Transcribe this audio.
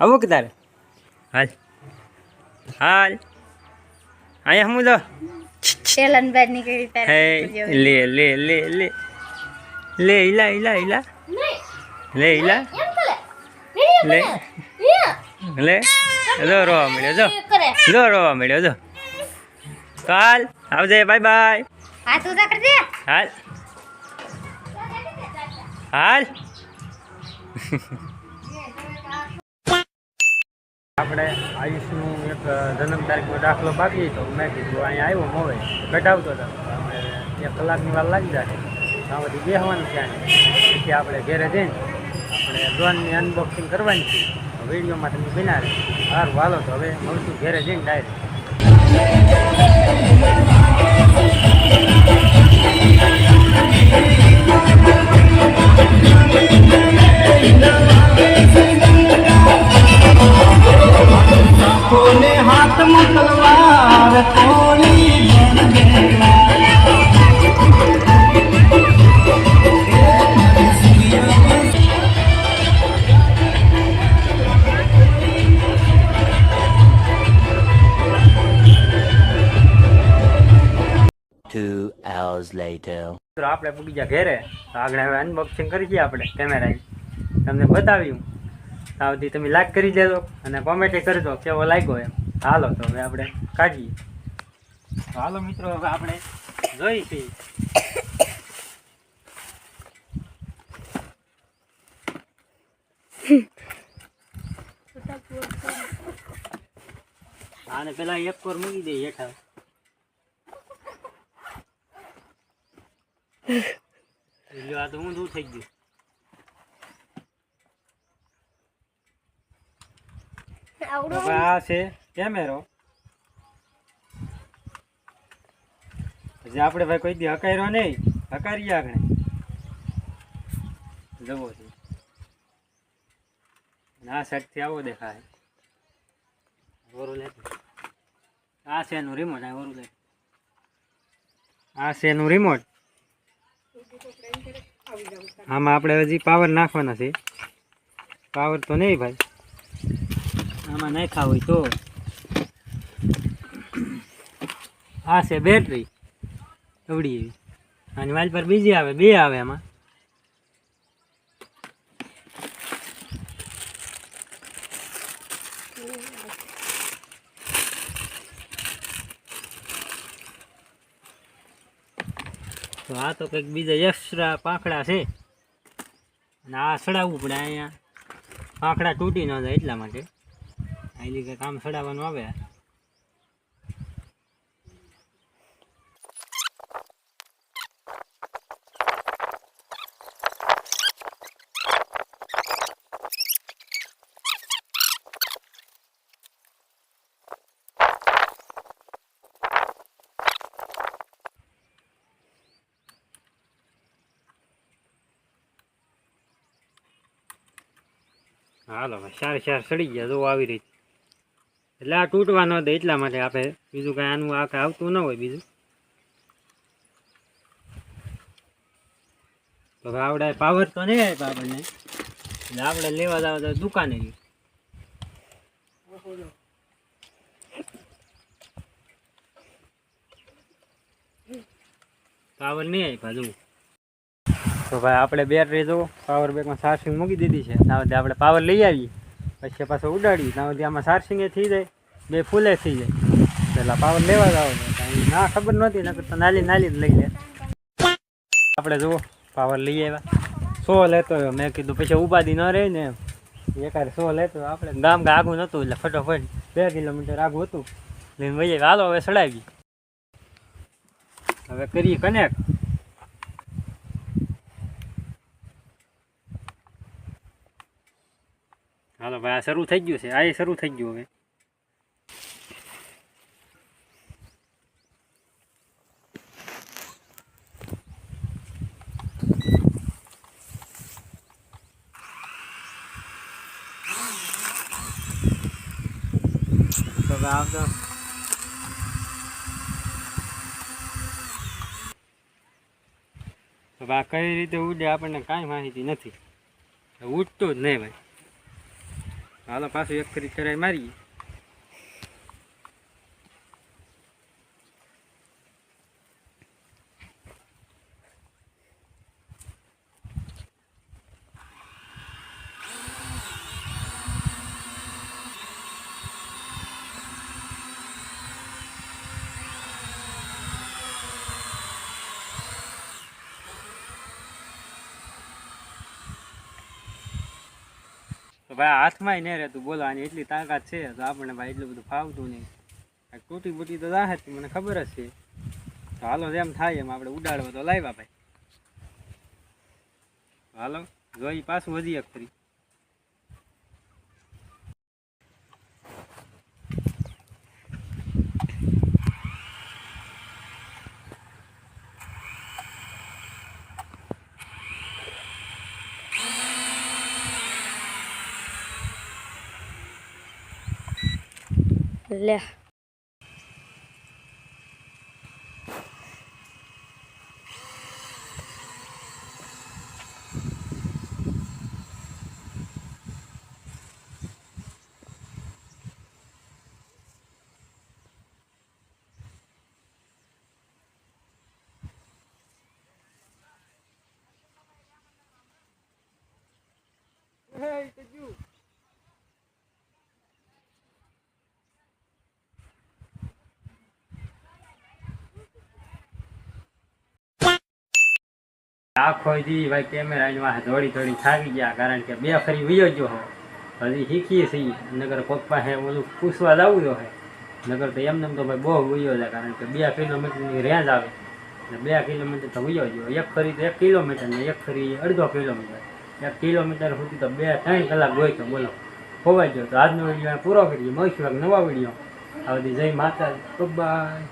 આવું કે તારે? હાલ. હાલ. અહીંયા હું લો પેલા બહાર નીકળી હે તારે લે લે લે લે. લે ઈલા ઈલા ઈલા. લે ઈલા. લે. લે. જો રોવા મળ્યો જો. લો જો રોવા મળ્યો જો. કાલ આવજે બાય બાય. હાથ ઉધા કરી દે. હાલ. હાલ. આપણે આયુષનું એક જન્મ તારીખનો દાખલો બાકી હતો મેં કીધું, અહીંયા આવ્યો મોવે. કઢાવતો હતો. અમે એક કલાકની વાર લાગી ત્યાં બધી બેસવાનું છે? આને. પછી આપણે ઘેરે જઈને આપણે ડ્રોનની અનબોક્સિંગ કરવાની છે. વિડીયોમાં તમે બિના રહે. સારું વાલો તો હવે મળશું ઘેરે જઈને ડાયરેક્ટ Two hours later. મિત્રો આપણે પૂગી ગયા ઘેરે. તો આગળ હવે અનબોક્સિંગ કરી છીએ આપણે કેમેરા તમને બતાવ્યું. સાવથી સુધી તમે લાઈક કરી દેજો અને કોમેન્ટ કરી દો કેવો લાગ્યો એમ. હાલો તો હવે આપણે કાઢીએ. તો હાલો મિત્રો હવે આપણે જોઈ છીએ આને પેલા એક કોર મૂકી દઈએ હેઠળ. આ તો ઊંધું થઈ ગયું. હવે આ છે કેમેરો. પછી આપણે ભાઈ કોઈ દી હકાર્યો નહીં હકારીએ આગળ જવો છે. આ સાઈડથી આવો દેખાય. ઓરું લેતું આ છે એનું રિમોટ આ ઓરું લે. આ છે એનું રિમોટ આમાં આપણે હજી પાવર નાખવાના છે પાવર તો નહીં ભાઈ. આમાં નાખા હોય તો. આ છે બેટરી અવડી એવી. અને વાલ પર બીજી આવે, બે આવે એમાં તો આ તો કંઈક બીજા એક્સ્ટ્રા પાંખડા છે. અને આ સડાવવું પડે અહીંયા. પાંખડા તૂટી ન જાય એટલા માટે. અહીંથી લીધે કામ સડાવવાનું આવે હાલો ભાઈ સારી સાર સડી ગયા, જો આવી રીતે. એટલે આ તૂટવા ન દે, એટલા માટે આપણે બીજું કાંઈ આનું આ આવતું ન હોય બીજું. તો આવડે પાવર તો નહીં આપ્યો આપણને. એટલે આપણે લેવા જાવ તો દુકાને પાવર નહીં આપ્યા જુઓ. તો ભાઈ આપણે બેટરી જો પાવર બેગમાં ચાર્જિંગ મૂકી દીધી છે. ત્યાં આપણે પાવર લઈ આવીએ. પછી પાછો ઉડાડીએ. ત્યાં સુધી આમાં ચાર્જિંગ થઈ જાય. બે ફૂલે થઈ જાય. પેલા પાવર લેવા જ આવે ના ખબર નહોતી, નકર તો નાલી નાલી જ લઈ લે. આપણે જુઓ પાવર લઈ આવ્યા. સો લેતો આવ્યો મેં કીધું પછી ઉપાધિ ન રહે ને એકાદ સો લેતો આપણે ગામ કે આગું નહોતું, એટલે ફટોફટ બે કિલોમીટર આગું હતું. લઈને ભાઈ હાલો, હવે ચડાવી હવે કરીએ કનેક્ટ હાલો ભાઈ આ શરૂ થઈ ગયું છે. આ શરૂ થઈ ગયું હવે. આવતો આ કઈ રીતે ઉડે આપણને કાંઈ માહિતી નથી. ઉડતો જ નહીં ભાઈ. હાલો પાછું એક ફરી ચડાઈ મારીએ. ભાઈ હાથમાં નહીં રહેતું બોલવાની, એટલી તાકાત છે તો આપણને ભાઈ એટલું બધું ફાવતું નહીં. તૂટી બૂટી તો રાહે જ, મને ખબર જ છે. તો હાલો જેમ થાય એમ આપણે ઉડાડવા તો લાવ્યા ભાઈ. હાલો, જોઈ પાછું વધી એક ફરી. લે આખો દી ભાઈ કેમેરાની વાહ દોડી દોડી થાકી ગયા, કારણ કે બે ફરી વિયો ગયો હો. હજી શીખીએ છીએ નગર પપ્પા હે ઓલું પૂછવા જવું જો હે નગર તો એમને એમ તો ભાઈ બહુ વિયો છે, કારણ કે બે કિલોમીટરની રેન્જ આવે. ને બે કિલોમીટર તો વિયો ગયો. એક ફરી તો એક કિલોમીટર ને એક ફરી અડધો કિલોમીટર. એક કિલોમીટર સુધી તો બે ત્રણ કલાક હોય તો બોલો. ખોવાઈ ગયો તો આજનો વીડિયો પૂરો કરીએ. મળશું એક નવા વીડિયો. આ બધી જય માતા બાય